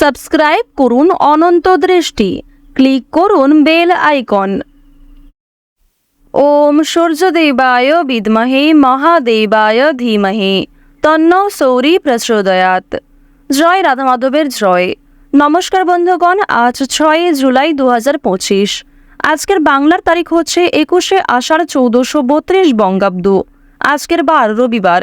Subscribe করুন অনন্ত দৃষ্টি। Click করুন বেল আইকন। ওম সূর্যদেবায় বিদমহে, মহাদেবায় ধীমহে। তন্ন সৌরি প্রচোদয়াত জয় রাধা মাধবের জয়। নমস্কার বন্ধুগণ, আজ ছয় জুলাই দু হাজার পঁচিশ। আজকের বাংলার তারিখ হচ্ছে একুশে আষাঢ় চৌদ্দশো বত্রিশ বঙ্গাব্দ। আজকের বার রবিবার।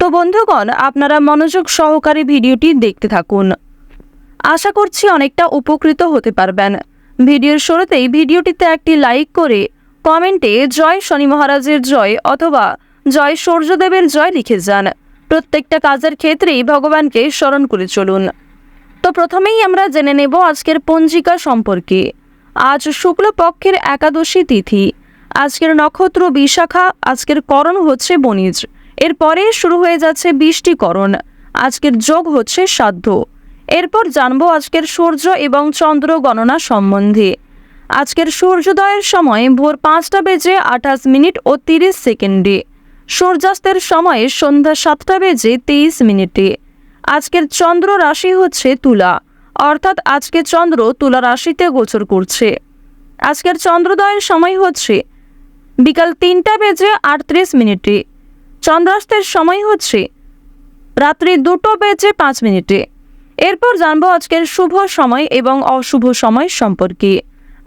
তো বন্ধুগণ, আপনারা মনোযোগ সহকারে ভিডিওটি দেখতে থাকুন। আশা করছি অনেকটা উপকৃত হতে পারবেন। ভিডিওর শুরুতেই ভিডিওটিতে একটি লাইক করে কমেন্টে জয় শনি মহারাজের জয় অথবা জয় সূর্যদেবের জয় লিখে যান। প্রত্যেকটা কাজের ক্ষেত্রেই ভগবানকে স্মরণ করে চলুন। তো প্রথমেই আমরা জেনে নেব আজকের পঞ্জিকা সম্পর্কে। আজ শুক্লপক্ষের একাদশী তিথি। আজকের নক্ষত্র বিশাখা, আজকের করণ হচ্ছে বণিজ। এরপরে শুরু হয়ে যাচ্ছে বৃষ্টিকরণ। আজকের যোগ হচ্ছে সাধ্য। এরপর জানব আজকের সূর্য এবং চন্দ্র গণনা সম্বন্ধে। আজকের সূর্যোদয়ের সময় ভোর পাঁচটা বেজে আঠাশ মিনিট ও তিরিশ সেকেন্ডে। সূর্যাস্তের সময় সন্ধ্যা সাতটা বেজে তেইশ মিনিটে। আজকের চন্দ্র রাশি হচ্ছে তুলা, অর্থাৎ আজকে চন্দ্র তুলা রাশিতে গোচর করছে। আজকের চন্দ্রোদয়ের সময় হচ্ছে বিকাল তিনটা বেজে আটত্রিশ মিনিটে। চন্দ্রাস্তের সময় হচ্ছে রাত্রি দুটো বেজে পাঁচ মিনিটে। এরপর জানব আজকের শুভ সময় এবং অশুভ সময় সম্পর্কে।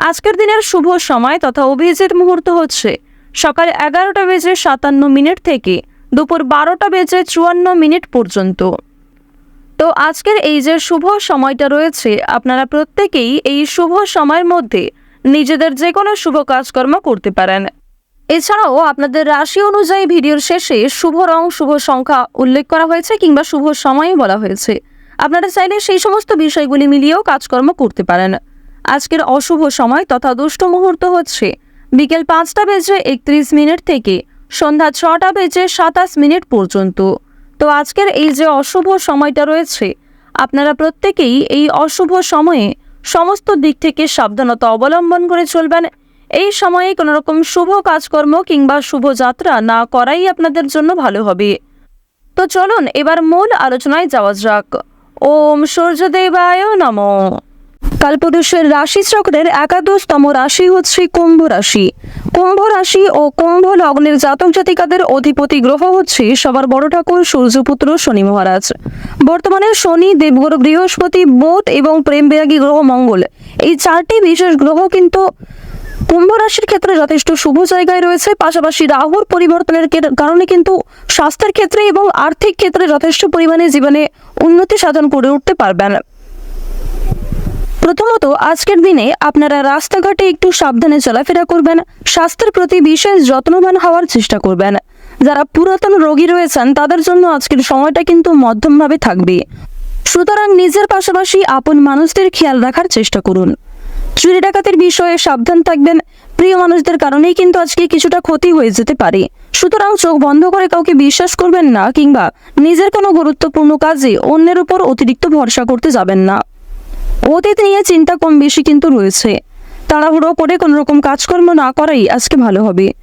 আজকের দিনের শুভ সময় তথা অভিজিৎ মুহূর্ত হচ্ছে সকাল এগারোটা বেজে সাতান্ন মিনিট থেকে দুপুর বারোটা বেজে চুয়ান্ন মিনিট পর্যন্ত। তো আজকের এই যে শুভ সময়টা রয়েছে, আপনারা প্রত্যেকেই এই শুভ সময়ের মধ্যে নিজেদের যে কোনো শুভ কাজকর্ম করতে পারেন। এছাড়াও আপনাদের রাশি অনুযায়ী ভিডিওর শেষে শুভ রং, শুভ সংখ্যা উল্লেখ করা হয়েছে কিংবা শুভ সময় বলা হয়েছে। আপনারা চাইলে সেই সমস্ত বিষয়গুলি মিলিয়েও কাজকর্ম করতে পারেন। আজকের অশুভ সময় তথা দুষ্ট মুহূর্ত হচ্ছে বিকেল পাঁচটা বেজে একত্রিশ মিনিট থেকে সন্ধ্যা ছটা বেজে সাতাশ মিনিট পর্যন্ত। তো আজকের এই যে অশুভ সময়টা রয়েছে, আপনারা প্রত্যেকেই এই অশুভ সময়ে সমস্ত দিক থেকে সাবধানতা অবলম্বন করে চলবেন এই সময়ে কোনো রকম শুভ কাজকর্ম কিংবা শুভ যাত্রা না করাই আপনাদের জন্য ভালো হবে। তো চলুন এবার মূল আলোচনায় যাওয়া যাক। ওম সূর্যদেবায় নম। কালপুরুষের রাশি চক্রের একাদশতম রাশি হচ্ছে কুম্ভ রাশি। কুম্ভ রাশি ও কুম্ভ লগ্নের জাতক জাতিকাদের অধিপতি গ্রহ হচ্ছে সবার বড় ঠাকুর সূর্যপুত্র শনি মহারাজ। বর্তমানে শনি, দেবগুরু, বৃহস্পতি, বোধ এবং প্রেম বিরাগী গ্রহ মঙ্গল। এই চারটি বিশেষ গ্রহ কিন্তু কুম্ভ রাশির ক্ষেত্রে যথেষ্ট শুভ জায়গায় রয়েছে। পাশাপাশি রাহুর পরিবর্তনের কারণে কিন্তু স্বাস্থ্যের ক্ষেত্রে এবং আর্থিক ক্ষেত্রে যথেষ্ট পরিমাণে জীবনে উন্নতি সাধন করে উঠতে পারবেন। প্রথমত, আজকের দিনে আপনারা রাস্তাঘাটে একটু সাবধানে চলাফেরা করবেন। স্বাস্থ্যের প্রতি বিশেষ যত্নবান হওয়ার চেষ্টা করবেন। যারা পুরাতন রোগী রয়েছেন, তাদের জন্য আজকের সময়টা কিন্তু মধ্যমভাবে থাকবে। সুতরাং নিজের পাশাপাশি আপন মানুষদের খেয়াল রাখার চেষ্টা করুন। চুরি ডাকাতের বিষয়ে সাবধান থাকবেন। প্রিয় মানুষদের কারণেই কিন্তু আজকে কিছুটা ক্ষতি হয়ে যেতে পারে। সুতরাং চোখ বন্ধ করে কাউকে বিশ্বাস করবেন না কিংবা নিজের কোনো গুরুত্বপূর্ণ কাজে অন্যের উপর অতিরিক্ত ভরসা করতে যাবেন না। অতীত নিয়ে চিন্তা কম বেশি কিন্তু রয়েছে। তাড়াহুড়ো করে কোনো রকম কাজকর্ম না করাই আজকে ভালো হবে।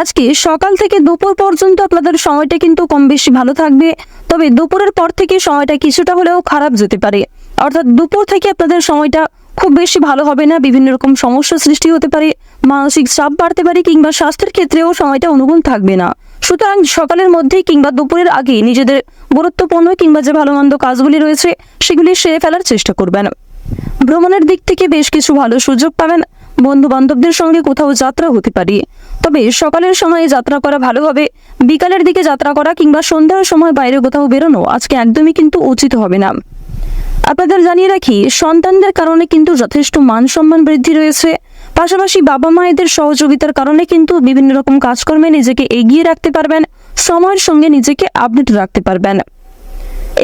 আজকে সকাল থেকে দুপুর পর্যন্ত আপনাদের সময়টা কিন্তু কম বেশি ভালো থাকবে। তবে দুপুরের পর থেকে সময়টা কিছুটা হলেও খারাপ যেতে পারে। অর্থাৎ দুপুর থেকে আপনাদের সময়টা খুব বেশি ভালো হবে না, বিভিন্ন রকম সমস্যা সৃষ্টি হতে পারে, মানসিক চাপ বাড়তে পারে কিংবা স্বাস্থ্যের ক্ষেত্রেও সময়টা অনুকূল থাকবে না। সুতরাং সকালের মধ্যেই কিংবা দুপুরের আগেই নিজেদের গুরুত্বপূর্ণ কিংবা যে ভালো মন্দ কাজগুলি রয়েছে, সেগুলি সেরে ফেলার চেষ্টা করবেন। ভ্রমণের দিক থেকে বেশ কিছু ভালো সুযোগ পাবেন। বন্ধু বান্ধবদের সঙ্গে কোথাও যাত্রা হতে পারে। তবে সকালের সময়ে যাত্রা করা ভালো হবে, বিকালের দিকে যাত্রা করা কিংবা সন্ধ্যার সময় বাইরে কোথাও বেরোনো আজকে একদমই কিন্তু উচিত হবে না। আপনাদের জানিয়ে রাখি, সন্তানদের কারণে কিন্তু যথেষ্ট মান সম্মান বৃদ্ধি রয়েছে। পাশাপাশি বাবা মায়েদের সহযোগিতার কারণে কিন্তু বিভিন্ন রকম কাজকর্মে নিজেকে এগিয়ে রাখতে পারবেন, সময়ের সঙ্গে নিজেকে আপডেট রাখতে পারবেন।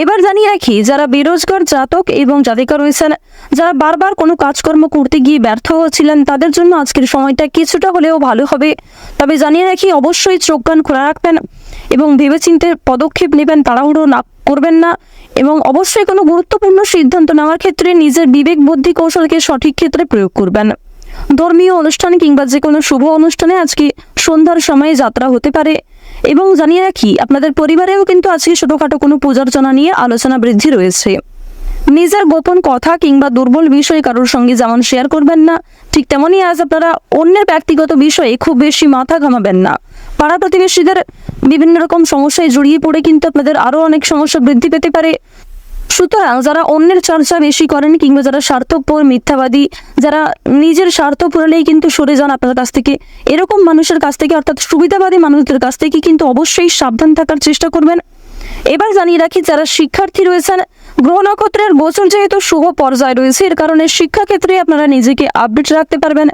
এবার জানিয়ে রাখি, যারা বেরোজগার, জাতক এবং জাতিকা রয়েছেন, যারা বারবার কোনো কাজকর্ম করতে গিয়ে ব্যর্থ হচ্ছিলেন তাদের জন্য আজকের সময়টা কিছুটা হলেও ভালো হবে। তবে জানিয়ে রাখি, অবশ্যই চোখ কান খোলা রাখবেন। এবং ভেবেচিন্তে পদক্ষেপ নেবেন, তাড়াহুড়ো না করবেন না এবং অবশ্যই কোনো গুরুত্বপূর্ণ সিদ্ধান্ত নেওয়ার ক্ষেত্রে নিজের বিবেক বুদ্ধি কৌশলকে সঠিক ক্ষেত্রে প্রয়োগ করবেন। ধর্মীয় অনুষ্ঠান কিংবা যে কোনো শুভ অনুষ্ঠানে আজকে সন্ধ্যার সময়ে যাত্রা হতে পারে এবং জানিয়ে রাখি, আপনাদের পরিবারেও কিন্তু আজকে ছোটোখাটো কোনো পূজার্চনা নিয়ে আলোচনা বৃদ্ধি রয়েছে। নিজের গোপন কথা কিংবা দুর্বল বিষয় কারোর সঙ্গে যেমন শেয়ার করবেন না, ঠিক তেমনই আজ আপনারা অন্যের ব্যক্তিগত বিষয়ে খুব বেশি মাথা ঘামাবেন না। পাড়া প্রতিবেশীদের বিভিন্ন রকম সমস্যায় জড়িয়ে পড়ে কিন্তু আপনাদের আরও অনেক সমস্যা বৃদ্ধি পেতে পারে। সুতরাং যারা অন্যের চর্চা বেশি করেন কিংবা যারা স্বার্থপর, মিথ্যাবাদী, যারা নিজের স্বার্থ পুরালেই কিন্তু সরে যান আপনার কাছ থেকে, এরকম মানুষের কাছ থেকে অর্থাৎ সুবিধাবাদী মানুষদের কাছ থেকে কিন্তু অবশ্যই সাবধান থাকার চেষ্টা করবেন। এবার জানিয়ে রাখি, যারা শিক্ষার্থী রয়েছেন গ্রহ নক্ষত্রের গোচর যেহেতু শুভ পর্যায়ে রয়েছে, এর কারণে শিক্ষাক্ষেত্রে আপনারা নিজেকে আপডেট রাখতে পারবেন।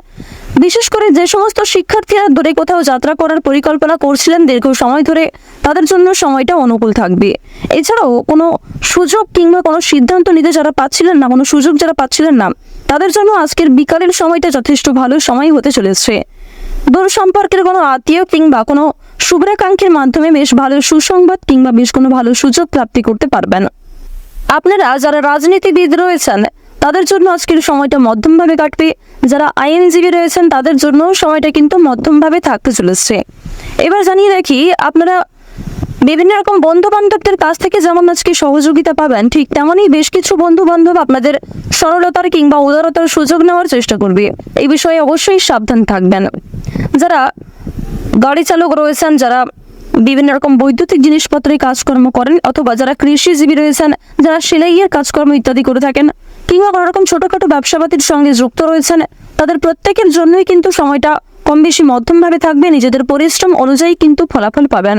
বিশেষ করে যে সমস্ত শিক্ষার্থীরা দূরে কোথাও যাত্রা করার পরিকল্পনা করছিলেন দীর্ঘ সময় ধরে, তাদের জন্য সময়টা অনুকূল থাকবে। এছাড়াও কোনো সুযোগ কিংবা কোনো সিদ্ধান্ত নিতে যারা পাচ্ছিলেন না, কোনো সুযোগ যারা পাচ্ছিলেন না, তাদের জন্য আজকের বিকালের সময়টা যথেষ্ট ভালো সময় হতে চলেছে। দূর সম্পর্কের কোনো আত্মীয় কিংবা কোনো শুভ্রাকাঙ্ক্ষীর মাধ্যমে বেশ ভালো সুসংবাদ কিংবা বেশ কোনো ভালো সুযোগ প্রাপ্তি করতে পারবেন। আপনারা যারা রাজনীতিবিদ রয়েছেন, তাদের জন্য আজকের সময়টা মধ্যমভাবে কাটবে। যারা আইনজীবী রয়েছেন, তাদের জন্য সময়টা কিন্তু মধ্যমভাবে থাকতে চলেছে। এবার জানিয়ে রাখি, আপনারা বিভিন্ন রকম বন্ধু বান্ধবদের কাছ থেকে যেমন আজকে সহযোগিতা পাবেন, ঠিক তেমনই বেশ কিছু বন্ধু বান্ধব আপনাদের সরলতার কিংবা উদারতার সুযোগ নেওয়ার চেষ্টা করবে। এই বিষয়ে অবশ্যই সাবধান থাকবেন। যারা গাড়ি চালক রয়েছেন, যারা বিভিন্ন রকম বৈদ্যুতিক জিনিসপত্রের কাজকর্ম করেন অথবা যারা কৃষিজীবী রয়েছেন, যারা সেলাইয়ের কাজকর্ম ইত্যাদি করে থাকেন কিংবা কোনো রকম ছোটোখাটো ব্যবসাপাতির সঙ্গে যুক্ত রয়েছেন, তাদের প্রত্যেকের জন্যই কিন্তু সময়টা কম বেশি মধ্যমভাবে থাকবে। নিজেদের পরিশ্রম অনুযায়ী কিন্তু ফলাফল পাবেন।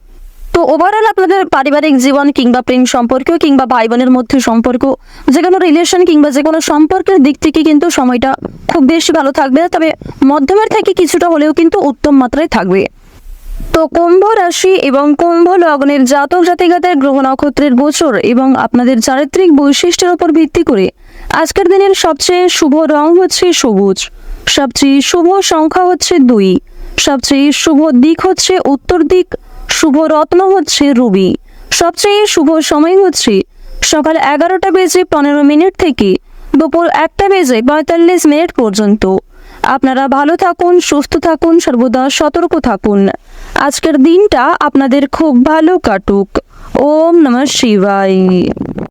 তো ওভারঅল আপনাদের পারিবারিক জীবন কিংবা প্রেম সম্পর্ক কিংবা ভাই বোনের মধ্যে সম্পর্ক, যে কোনো রিলেশন কিংবা যে কোনো সম্পর্কের দিক থেকে কিন্তু সময়টা খুব বেশি ভালো থাকবে তবে মধ্যমের থেকে কিছুটা হলেও কিন্তু উত্তম মাত্রায় থাকবে। তো কুম্ভ রাশি এবং কুম্ভ লগ্নের জাতক জাতিকাদের গ্রহ নক্ষত্রের গোচর এবং আপনাদের চারিত্রিক বৈশিষ্ট্যের উপর ভিত্তি করে আজকের দিনের সবচেয়ে শুভ রং হচ্ছে সবুজ, সবচেয়ে শুভ সংখ্যা হচ্ছে দুই, সবচেয়ে শুভ দিক হচ্ছে উত্তর দিক শুভ রত্ন হচ্ছে রুবি। সবচেয়ে শুভ সময় হচ্ছে সকাল এগারোটা বেজে পনেরো মিনিট থেকে দুপুর একটা বেজে পঁয়তাল্লিশ মিনিট পর্যন্ত। আপনারা ভালো থাকুন, সুস্থ থাকুন, সর্বদা সতর্ক থাকুন। আজকের দিনটা আপনাদের খুব ভালো কাটুক। ওম নমঃ শিবায়।